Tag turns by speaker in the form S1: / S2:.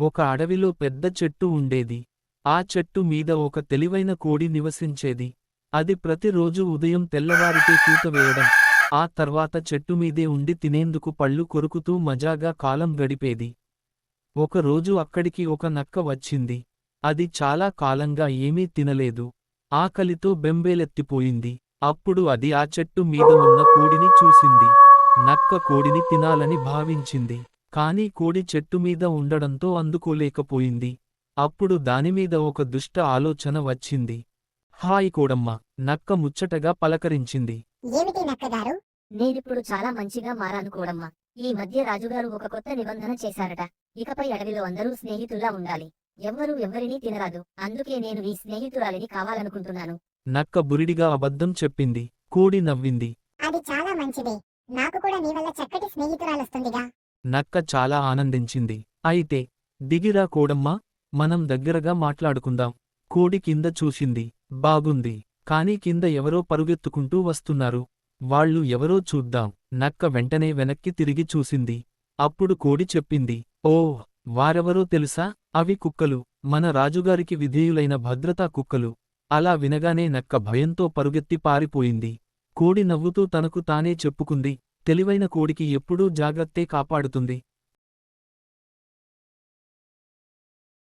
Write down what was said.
S1: ఒక అడవిలో పెద్ద చెట్టు ఉండేది. ఆ చెట్టు మీద ఒక తెలివైన కోడి నివసించేది. అది ప్రతిరోజు ఉదయం తెల్లవారితే కూత వేయడం ఆ తర్వాత చెట్టు మీదే ఉండి తినేందుకు పళ్ళు కొరుకుతూ మజాగా కాలం గడిపేది. ఒకరోజు అక్కడికి ఒక నక్క వచ్చింది. అది చాలా కాలంగా ఏమీ తినలేదు. ఆకలితో బెంబేలెత్తిపోయింది. అప్పుడు అది ఆ చెట్టు మీద ఉన్న కోడిని చూసింది. నక్క కోడిని తినాలని భావించింది. కానీ కోడి చెట్టు మీద ఉండడంతో అందుకోలేకపోయింది. అప్పుడు దానిమీద ఒక దుష్ట ఆలోచన వచ్చింది. హాయ్ కోడమ్మ నక్క ముచ్చటగా పలకరించింది.
S2: ఏమిటి నక్కగారు?
S3: నేనిప్పుడు చాలా మంచిగా మారాను కోడమ్మ. ఈ మధ్య రాజుగారు ఒక కొత్త నిబంధన చేశారట. ఇకపై అడవిలో అందరూ స్నేహితుల్లా ఉండాలి. ఎవ్వరూ ఎవ్వరినీ తినరాదు. అందుకే నేను నీ స్నేహితురాలిని కావాలనుకుంటున్నాను.
S1: నక్క బురిడిగా అబద్ధం చెప్పింది. కోడి నవ్వింది.
S2: అది చాలా మంచిదే. నాకు కూడా నీ వల్ల చక్కటి స్నేహితురాలొస్తుందిగా.
S1: నక్క చాలా ఆనందించింది. అయితే దిగిరా కోడమ్మా మనం దగ్గరగా మాట్లాడుకుందాం. కోడి కింద చూసింది. బాగుంది. కానీ కింద ఎవరో పరుగెత్తుకుంటూ వస్తున్నారు. వాళ్ళు ఎవరో చూద్దాం. నక్క వెంటనే వెనక్కి తిరిగి చూసింది. అప్పుడు కోడి చెప్పింది. ఓ వారెవరో తెలుసా? అవి కుక్కలు. మన రాజుగారికి విధేయులైన భద్రతా కుక్కలు. అలా వినగానే నక్క భయంతో పరుగెత్తి పారిపోయింది. కోడి నవ్వుతూ తనకు తానే చెప్పుకుంది. తెలివైన కోడికి ఎప్పుడూ జాగ్రత్తే కాపాడుతుంది.